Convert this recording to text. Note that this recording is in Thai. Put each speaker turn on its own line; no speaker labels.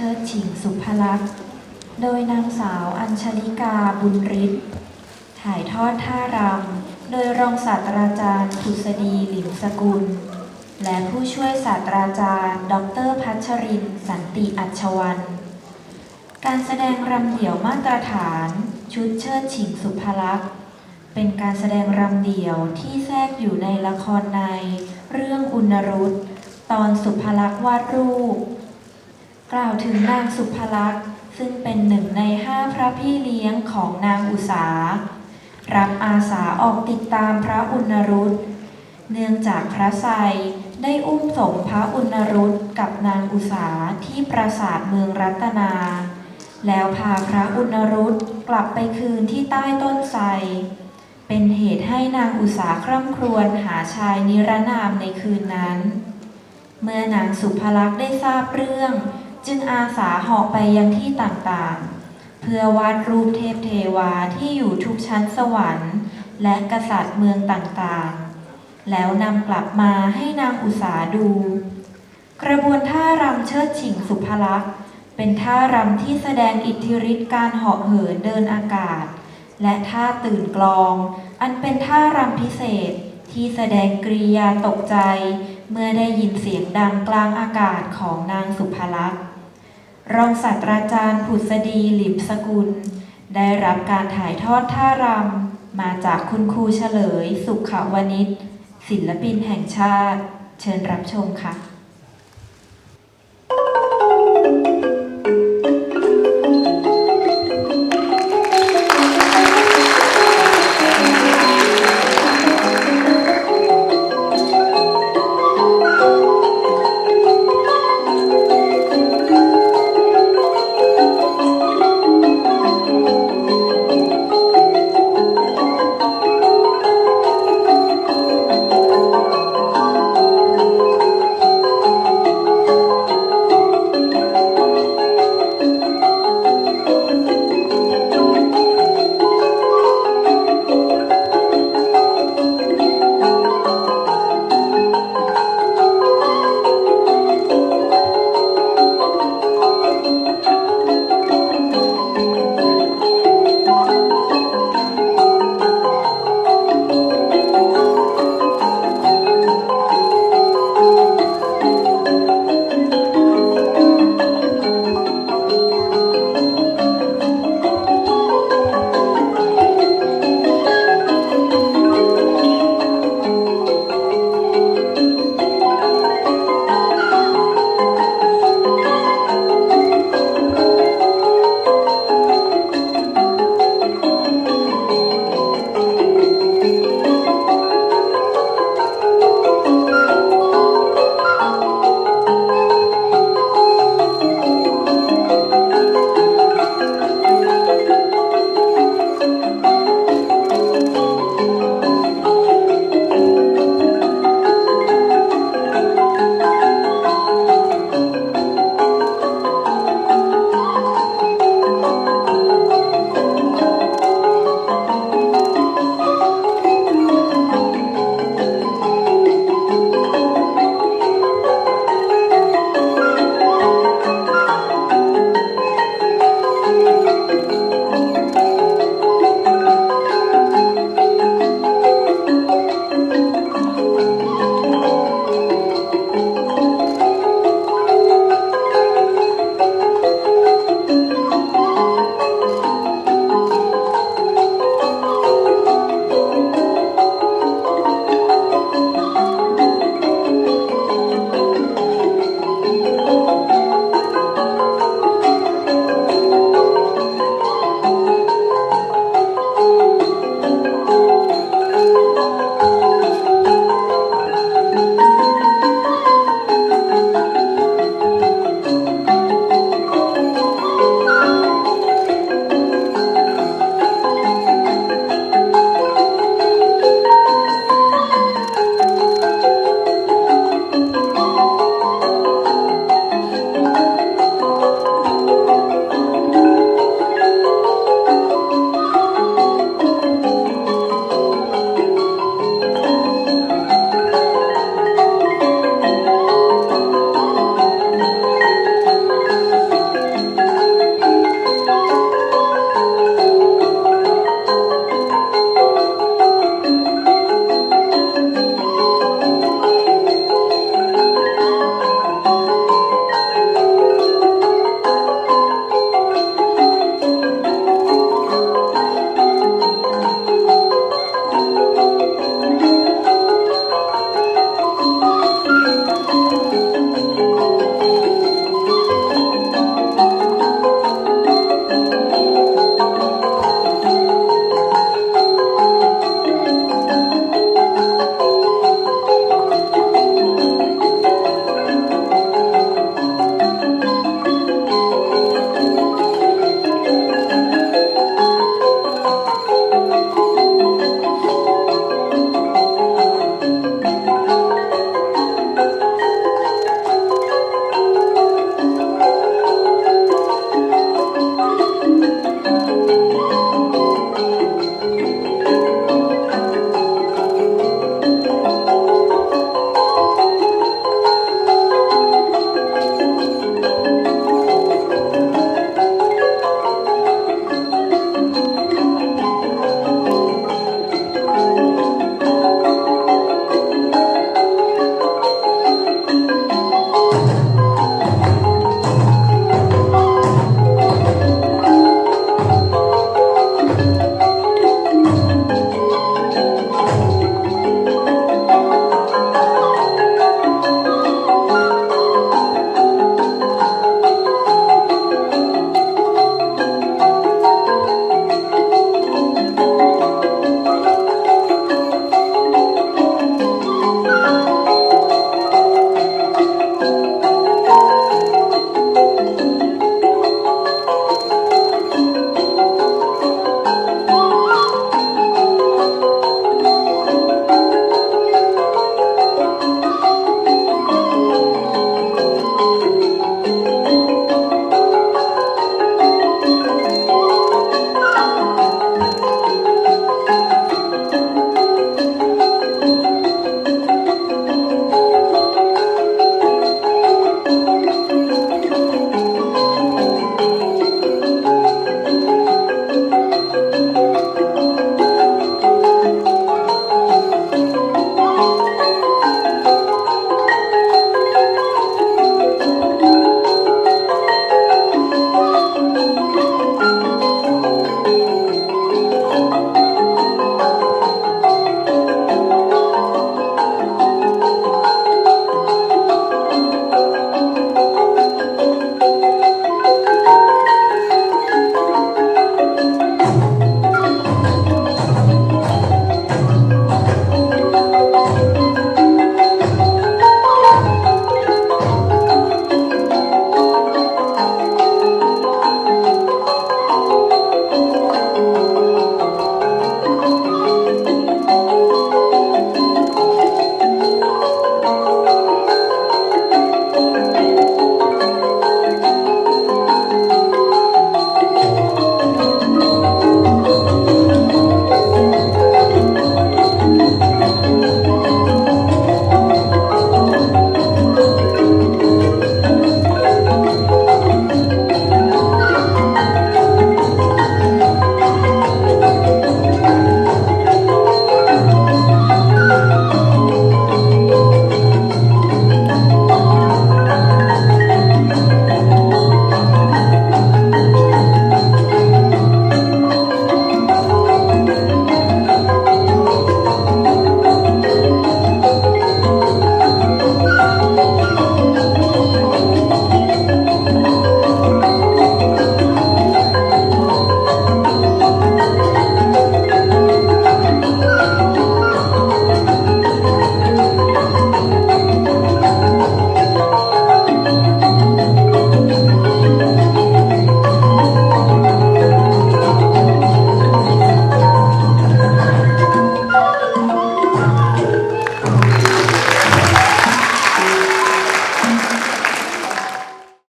ชิดชิงสุภลักษณ์ โดยนางสาวอัญชลิกาบุญฤทธิ์ ถ่ายทอดท่ารำ โดยรองศาสตราจารย์ผุษดีหลิมสกุล และผู้ช่วยศาสตราจารย์ ดรพัชริน สันติอัชวัน การแสดงรำเดี่ยวมาตรฐาน ชุดเชิดฉิงสุภลักษณ์ เป็นการแสดงรำเดี่ยวที่แทรกอยู่ในละครใน เรื่องอุณรุตตอนสุภลักษณ์วาดรูป กล่าวถึงนางสุภลักษณ์ซึ่งเป็นหนึ่งในห้าพระพี่เลี้ยงของนางอุสา รับอาสาออกติดตามพระอุณรุตเนื่องจากพระไทรได้อุ้มส่งพระอุณรุตกับนางอุสาที่ปราสาทเมืองรัตนา แล้วพาพระอุณรุตกลับไปคืนที่ใต้ต้นไทรเป็นเหตุให้นางอุสาคร่ำครวญหาชายนิรนามในคืนนั้น เมื่อนางสุภลักษณ์ได้ทราบเรื่อง จึงอาสาเหาะไปยังที่ต่างๆ เพื่อวาดรูปเทพเทวาที่อยู่ทุกชั้นสวรรค์ และกษัตริย์เมืองต่างๆ แล้วนำกลับมาให้นางอุสาดู กระบวนท่ารำเชิดฉิงสุภลักษณ์ เป็นท่ารำที่แสดงอิทธิฤทธิ์การเหาะเหินเดินอากาศ และท่าตื่นกลอง อันเป็นท่ารำพิเศษที่แสดงกริยาตกใจเมื่อได้ยินเสียงดังกลางอากาศของนางสุภลักษณ์ รองศาสตราจารย์ผุษดีหลิมสกุล ได้รับการถ่ายทอดท่ารำมาจากคุณครูเฉลย สุขวณิชศิลปินแห่งชาติ เชิญรับชมค่ะ